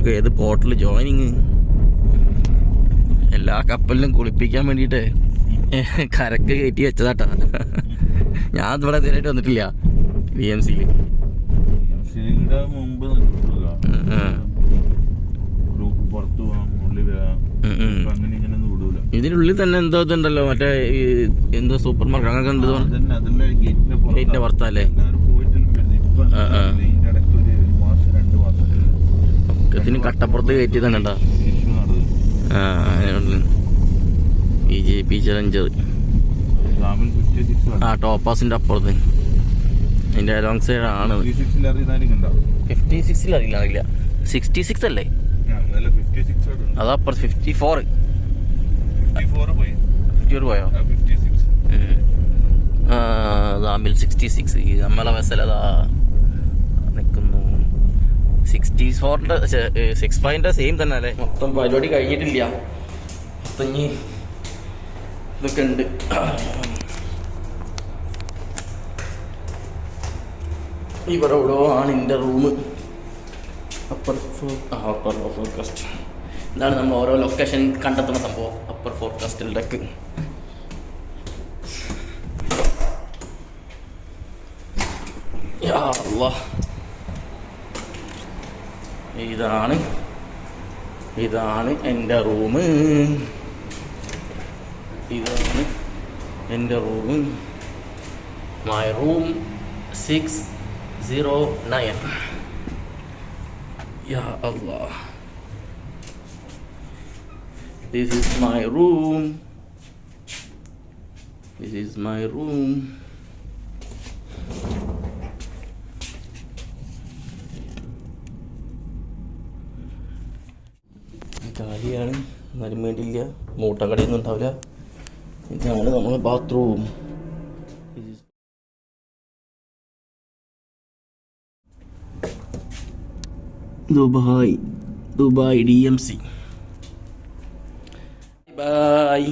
നമുക്ക് ഏത് പോർട്ടിൽ ജോയിനിങ് എല്ലാ കപ്പലിലും കുളിപ്പിക്കാൻ വേണ്ടിയിട്ട് കരക്ക് കയറ്റി വെച്ചതാട്ടാ. ഞാൻ ഇവിടെ നേരിട്ട് വന്നിട്ടില്ല ബി എം സിയിൽ ശരിയുടെ മുമ്പ് ഗ്രൂപ്പ് പുറത്ത് പോകാം ഉള്ളിൽ വരാം. അങ്ങനെ ഇങ്ങനെ ഇതിനുള്ളിൽ തന്നെ എന്തോ ഇതുണ്ടല്ലോ മറ്റേ എന്തോ സൂപ്പർ മാർക്കറ്റ് അങ്ങനെ എന്തോ ഗേറ്റിന്റെ പുറത്തല്ലേ ഇതിന് കട്ടപ്പുറത്ത് കയറ്റി തന്നെ ഉണ്ടാ ബി ജെ പി ചലഞ്ചർ ആ ടോപ്പാസിന്റെ അപ്പുറത്ത്. അതിന്റെ അലോങ് സൈഡ് ആണ്. ഫിഫ്റ്റി സിക്സിൽ അറിയില്ല. അറിയില്ല സിക്സ്റ്റി സിക്സ് അല്ലേ? അതാ അപ്പുറത്ത് ഫിഫ്റ്റി ഫോർ ഫിഫ്റ്റി ഫോർ പോയി ദാമിൽ സിക്സ്റ്റി സിക്സ് അതാ. നിൽക്കുന്നു സിക്സ്റ്റി ഫോറിന്റെ സിക്സ് ഫൈവിന്റെ സെയിം തന്നെ അല്ലേ? മൊത്തം പരിപാടി കഴിഞ്ഞിട്ടില്ല. മൊത്തം ഇതൊക്കെ ഉണ്ട്. ഇവിടെ എവിടെയോ ആണ് എന്റെ റൂം അപ്പർ അപ്പർ ഫോർകാസ്റ്റ് ഇതാണ് നമ്മൾ ഓരോ ലൊക്കേഷൻ കണ്ടെത്തുന്ന സംഭവം. അപ്പർ ഫോർകാസ്റ്റിൽ ഡെക്ക് യാ അല്ലാ. ഇതാണ്. ഇതാണ് എന്റെ റൂം. ഇതാണ് എന്റെ room. My room six zero nine yeah Allah this is my room this is my room കാലിയാണ് എന്നാലും വേണ്ടിയില്ല മൂട്ടക്കടയൊന്നും ഉണ്ടാവില്ല. ഇതാണ് നമ്മുടെ bathroom Dubai. Dubai D M C bye